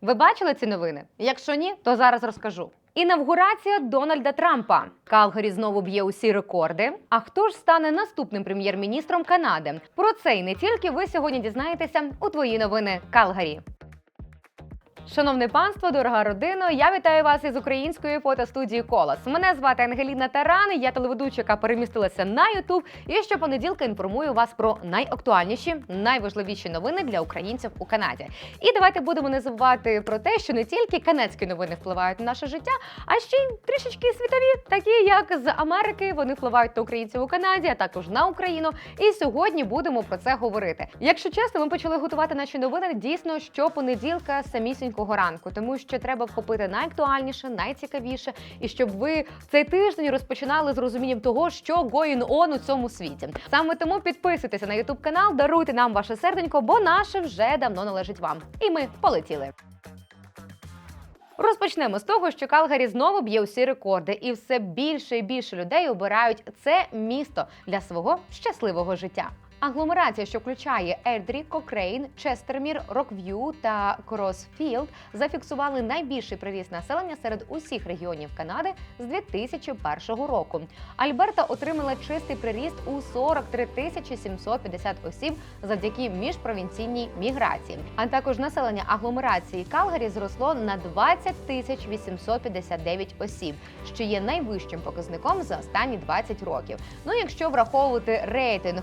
Ви бачили ці новини? Якщо ні, то зараз розкажу. Інавгурація Дональда Трампа. Калгарі знову б'є усі рекорди. А хто ж стане наступним прем'єр-міністром Канади? Про це і не тільки ви сьогодні дізнаєтеся у твої новини Калгарі. Шановне панство, дорога родина, я вітаю вас із української фотостудії Колос. Мене звати Ангеліна Таран, я телеведуча, яка перемістилася на Ютуб. І щопонеділка інформую вас про найактуальніші, найважливіші новини для українців у Канаді. І давайте будемо не забувати про те, що не тільки канадські новини впливають на наше життя, а ще й трішечки світові, такі як з Америки. Вони впливають на українців у Канаді, а також на Україну. І сьогодні будемо про це говорити. Якщо чесно, ми почали готувати наші новини дійсно щопонеділка самісінького ранку, тому що треба вхопити найактуальніше, найцікавіше, і щоб ви цей тиждень розпочинали з розумінням того, що going on у цьому світі. Саме тому підписуйтеся на YouTube канал, даруйте нам ваше серденько, бо наше вже давно належить вам. І ми полетіли. Розпочнемо з того, що Калгарі знову б'є усі рекорди, і все більше і більше людей обирають це місто для свого щасливого життя. Агломерація, що включає Ельдрі, Кокрейн, Честермір, Рокв'ю та Кросфілд, зафіксували найбільший приріст населення серед усіх регіонів Канади з 2001 року. Альберта отримала чистий приріст у 43 тисячі 750 осіб завдяки міжпровінційній міграції. А також населення агломерації Калгарі зросло на 20 тисяч 859 осіб, що є найвищим показником за останні 20 років. Ну, якщо враховувати рейтинг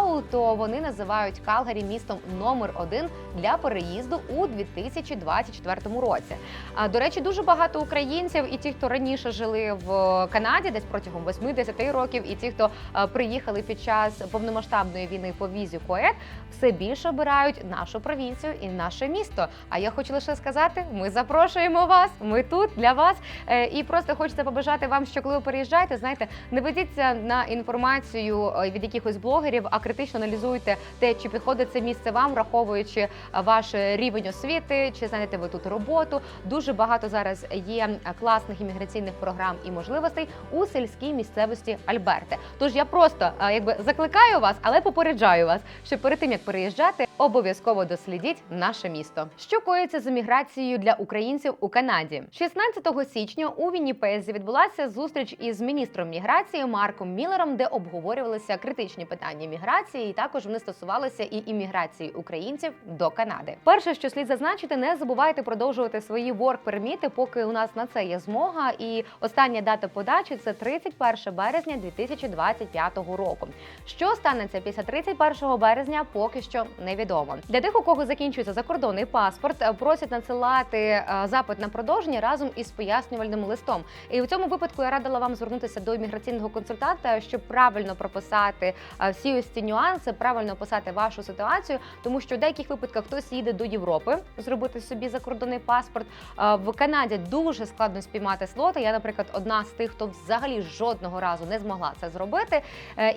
YouHow, то вони називають Калгарі містом номер один для переїзду у 2024 році. А до речі, дуже багато українців і ті, хто раніше жили в Канаді, десь протягом 8-10 років, і ті, хто приїхали під час повномасштабної війни по візі КОЕД, все більше обирають нашу провінцію і наше місто. А я хочу лише сказати: ми запрошуємо вас. Ми тут для вас. Е, І просто хочеться побажати вам, що коли ви переїжджаєте, знаєте, не ведіться на інформацію е, від якихось блогерів, а критично аналізуйте те, чи підходить це місце вам, враховуючи е, ваш рівень освіти, чи знайдете ви тут роботу. Дуже багато зараз є класних імміграційних програм і можливостей у сільській місцевості Альберти. Тож я просто е, якби закликаю вас, але попереджаю вас, що перед тим як переїжджати, обов'язково дослідіть наше місто. Що коїться з еміграцією для українців у Канаді? 16 січня у Вінніпезі відбулася зустріч із міністром міграції Марком Міллером, де обговорювалися критичні питання міграції, і також вони стосувалися і імміграції українців до Канади. Перше, що слід зазначити, не забувайте продовжувати свої ворк-перміти, поки у нас на це є змога. І остання дата подачі це 31 березня 2025 року. Що станеться після 31 березня, поки що невідомо. Для тих, у кого закінчується закордонний паспорт, е, просять надсилати е, запит на продовження разом із пояснювальним листом. І в цьому випадку я радила вам звернутися до імміграційного консультанта, щоб правильно прописати е, всі ось ці нюанси, правильно описати вашу ситуацію, тому що в деяких випадках хтось їде до Європи зробити собі закордонний паспорт. В Канаді дуже складно спіймати слоти. Я, наприклад, одна з тих, хто взагалі жодного разу не змогла це зробити.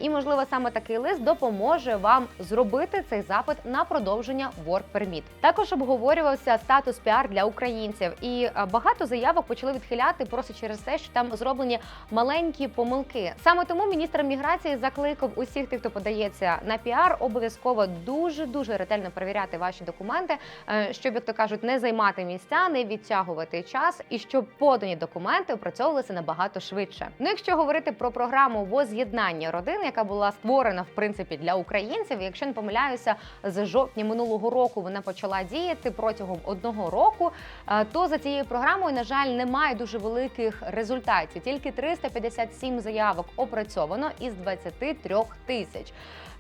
І можливо саме такий лист допоможе вам зробити цей запит продовження Work Permit. Також обговорювався статус піар для українців, і е, багато заявок почали відхиляти просто через те, що там зроблені маленькі помилки. Саме тому міністр міграції закликав усіх тих, хто подається на піар, обов'язково дуже дуже ретельно перевіряти ваші документи, е, щоб як то кажуть, не займати місця, не відтягувати час, і щоб подані документи опрацьовувалися набагато швидше. Ну, якщо говорити про програму воз'єднання родин, яка була створена в принципі для українців, якщо не помиляюся, з жовтня минулого року вона почала діяти протягом одного року. е, То за цією програмою, на жаль, немає дуже великих результатів. Тільки 357 заявок опрацьовано із 23 тисяч.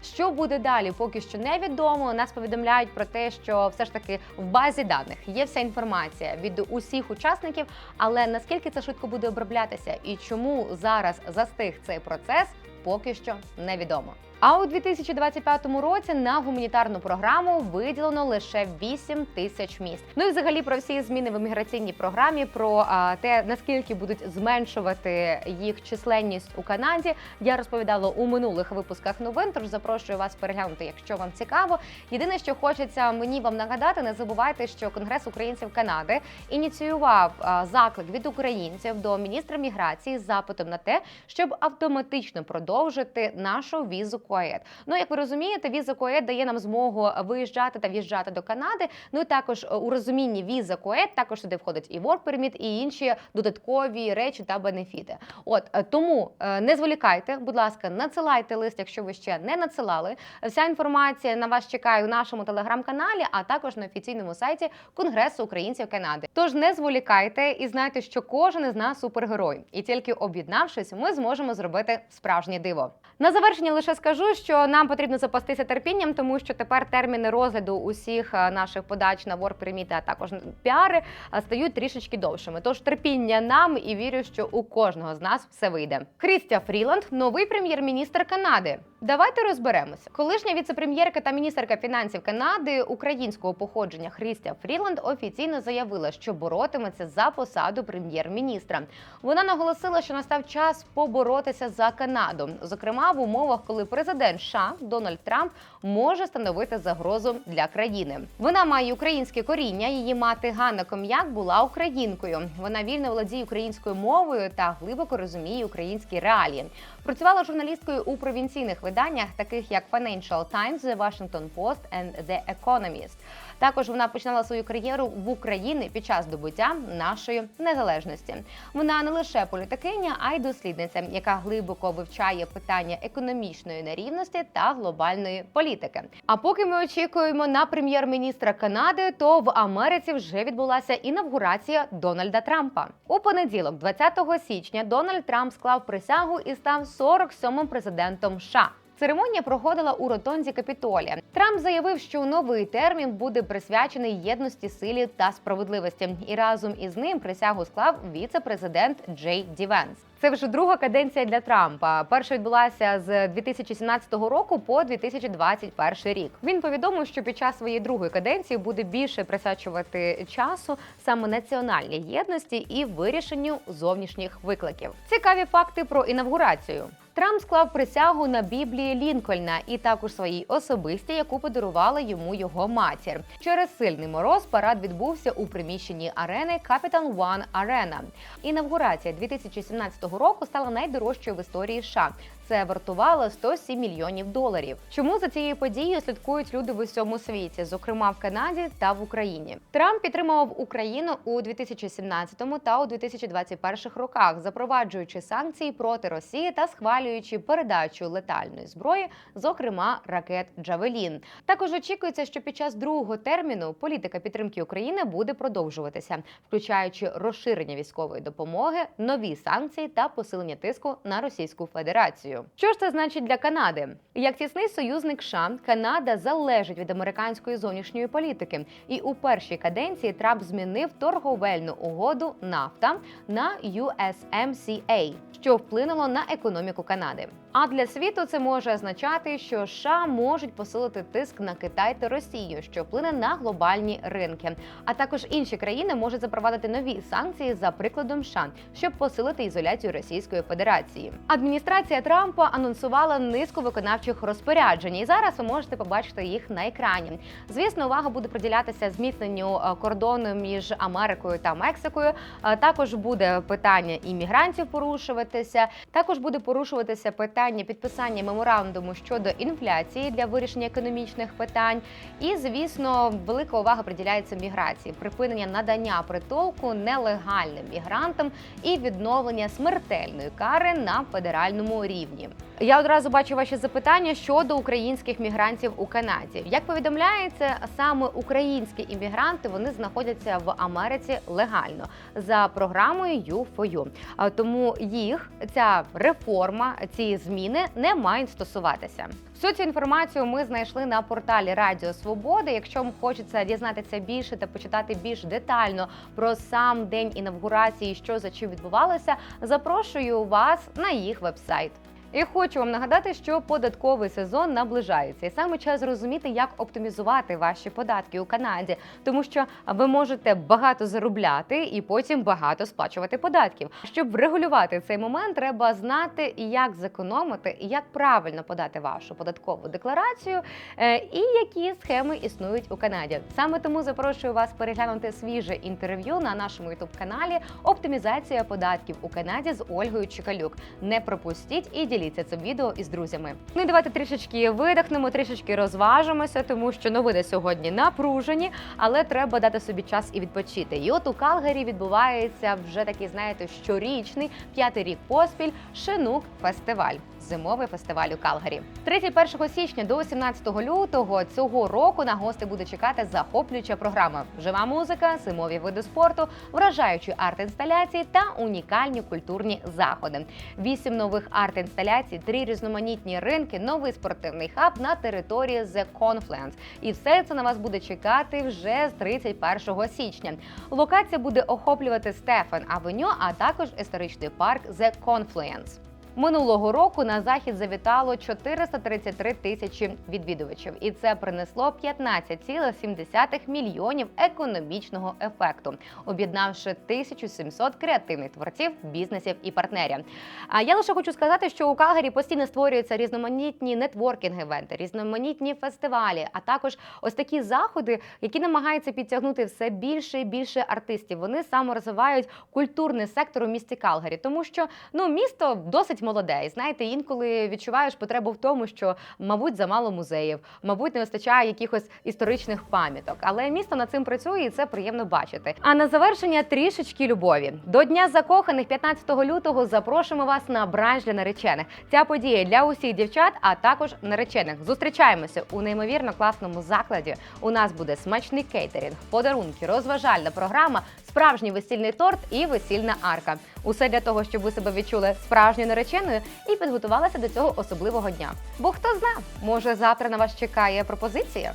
Що буде далі, поки що невідомо. Нас повідомляють про те, що все ж таки в базі даних є вся інформація від усіх учасників. Але наскільки це швидко буде оброблятися і чому зараз застиг цей процес, поки що невідомо. А у 2025 році на гуманітарну програму виділено лише 8 тисяч місць. Ну і взагалі про всі зміни в імміграційній програмі, про а, те наскільки будуть зменшувати їх численність у Канаді. Я розповідала у минулих випусках новин. Тож запрошую вас переглянути, якщо вам цікаво. Єдине, що хочеться мені вам нагадати, не забувайте, що Конгрес українців Канади ініціював заклик від українців до міністра міграції з запитом на те, щоб автоматично продовжити нашу візу Коед. Ну як ви розумієте, віза Коед дає нам змогу виїжджати та в'їжджати до Канади. Ну і також е, у розумінні віза Коед також туди входить і Work Permit, і інші додаткові речі та бенефіти. От е, тому е, не зволікайте, будь ласка, надсилайте лист, якщо ви ще не надсилали. Вся інформація на вас чекає у нашому телеграм-каналі, а також на офіційному сайті Конгресу українців Канади. Тож не зволікайте і знайте, що кожен із нас супергерой, і тільки об'єднавшись, ми зможемо зробити справжнє диво. На завершення лише скажу, що нам потрібно запастися терпінням, тому що тепер терміни розгляду усіх е, наших подач на Work а також піари е, стають трішечки довшими. Тож терпіння нам і вірю, що у кожного з нас все вийде. Христя Фріланд, новий прем'єр-міністр Канади. Давайте розберемося. Колишня віцепрем'єрка та міністерка фінансів Канади українського походження Христя Фріланд офіційно заявила, що боротиметься за посаду прем'єр-міністра. Вона наголосила, що настав час поборотися за Канаду, зокрема в умовах, коли президент США Дональд Трамп може становити загрозу для країни. Вона має українське коріння. Її мати Ганна Ком'як була українкою. Вона вільно володіє українською мовою та глибоко розуміє українські реалії. Працювала журналісткою у провінційних виданнях, таких як Financial Times, The Washington Post and The Economist. Також вона починала свою кар'єру в Україні під час добуття нашої незалежності. Вона не лише політикиня, а й дослідниця, яка глибоко вивчає питання економічної нерівності та глобальної політики. А поки ми очікуємо на прем'єр-міністра Канади, то в Америці вже відбулася інавгурація Дональда Трампа. У понеділок, 20 січня, Дональд Трамп склав присягу і став 47-м президентом США. Церемонія проходила у ротонзі Капітолія. Трамп заявив, що новий термін буде присвячений єдності, силі та справедливості. І разом із ним присягу склав віце-президент Джей Ді Венс. Це вже друга каденція для Трампа. Перша відбулася з 2017 року по 2021 рік. Він повідомив, що під час своєї другої каденції буде більше присвячувати часу саме національній єдності і вирішенню зовнішніх викликів. Цікаві факти про інавгурацію. Трамп склав присягу на Біблії Лінкольна і також своїй особистій, яку подарувала йому його матір. Через сильний мороз парад відбувся у приміщенні арени Capital One Arena. Інавгурація 2017 року стала найдорожчою в історії США. Це вартувало 107 мільйонів доларів. Чому за цією подією слідкують люди в усьому світі, зокрема в Канаді та в Україні? Трамп підтримував Україну у 2017 та у 2021 роках, запроваджуючи санкції проти Росії та схвалюючи передачу летальної зброї, зокрема ракет Джавелін. Також очікується, що під час другого терміну політика підтримки України буде продовжуватися, включаючи розширення військової допомоги, нові санкції та посилення тиску на Російську Федерацію. Що ж це значить для Канади? Як тісний союзник США, Канада залежить від американської зовнішньої політики, і у першій каденції Трамп змінив торговельну угоду нафта на USMCA, що вплинуло на економіку Канади. А для світу це може означати, що США можуть посилити тиск на Китай та Росію, що вплине на глобальні ринки. А також інші країни можуть запровадити нові санкції за прикладом США, щоб посилити ізоляцію Російської Федерації. Адміністрація Трампа анонсувала низку виконавчих розпоряджень, і зараз ви можете побачити їх на екрані. Звісно, увага буде приділятися зміцненню е, кордону між Америкою та Мексикою. Е, Також буде питання іммігрантів порушуватися. Також буде порушуватися питання підписання меморандуму щодо інфляції для вирішення економічних питань. І, звісно, велика увага приділяється міграції, припинення надання притулку нелегальним мігрантам і відновлення смертельної кари на федеральному рівні. Я одразу бачу ваші запитання щодо українських мігрантів у Канаді. Як повідомляється, саме українські іммігранти вони знаходяться в Америці легально за програмою U4U. А Тому їх ця реформа, ці зміни не мають стосуватися. Всю цю інформацію ми знайшли на порталі Радіо Свобода. Якщо вам хочеться дізнатися більше та почитати більш детально про сам день інавгурації, що за чим відбувалося, запрошую вас на їх вебсайт. І хочу вам нагадати, що податковий сезон наближається, і саме час зрозуміти, як оптимізувати ваші податки у Канаді, тому що ви можете багато заробляти і потім багато сплачувати податків. Щоб врегулювати цей момент, треба знати, як зекономити і як правильно подати вашу податкову декларацію, е, і які схеми існують у Канаді. Саме тому запрошую вас переглянути свіже інтерв'ю на нашому youtube каналі Оптимізація податків у Канаді з Ольгою Чекалюк. Не пропустіть і діліться поділіться цим відео із друзями. Ну і давайте трішечки видихнемо, трішечки розважимося, тому що новини сьогодні напружені, але треба дати собі час і відпочити. І от у Калгарі відбувається вже такий, знаєте, щорічний п'ятий рік поспіль Шинук фестиваль. Зимовий фестиваль у Калгарі. З 31 січня до 17 лютого цього року на гости буде чекати захоплююча програма: жива музика, зимові види спорту, вражаючі арт-інсталяції та унікальні культурні заходи. Вісім нових арт-інсталяцій, три різноманітні ринки, новий спортивний хаб на території The Confluence. І все це на вас буде чекати вже з 31 січня. Локація буде охоплювати Стефан Авеню, а також історичний парк The Confluence. Минулого року на захід завітало 433 тисячі відвідувачів, і це принесло 15,7 мільйонів економічного ефекту, об'єднавши 1700 креативних творців, бізнесів і партнерів. А я лише хочу сказати, що у Калгарі постійно створюються різноманітні нетворкінг-івенти, різноманітні фестивалі, а також ось такі заходи, які намагаються підтягнути все більше і більше артистів. Вони саме розвивають культурний сектор у місті Калгарі, тому що ну місто досить молоде. І знаєте, інколи відчуваєш потребу в тому, що мабуть замало музеїв, мабуть, не вистачає якихось історичних пам'яток. Але місто над цим працює, і це приємно бачити. А на завершення трішечки любові до дня закоханих 15 лютого запрошуємо вас на бранч для наречених. Ця подія для усіх дівчат, а також наречених. Зустрічаємося у неймовірно класному закладі. У нас буде смачний кейтерінг, подарунки, розважальна програма, справжній весільний торт і весільна арка. Усе для того, щоб ви себе відчули справжньою нареченою і підготувалися до цього особливого дня. Бо хто зна, може завтра на вас чекає пропозиція.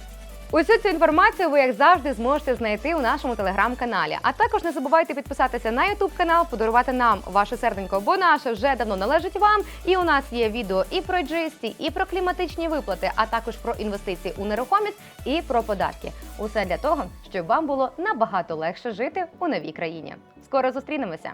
Усю цю інформацію ви, як завжди, зможете знайти у нашому телеграм-каналі. А також не забувайте підписатися на Ютуб канал, подарувати нам ваше серденько, бо наше вже давно належить вам. І у нас є відео і про GST, і про кліматичні виплати, а також про інвестиції у нерухомість і про податки. Усе для того, щоб вам було набагато легше жити у новій країні. Скоро зустрінемося.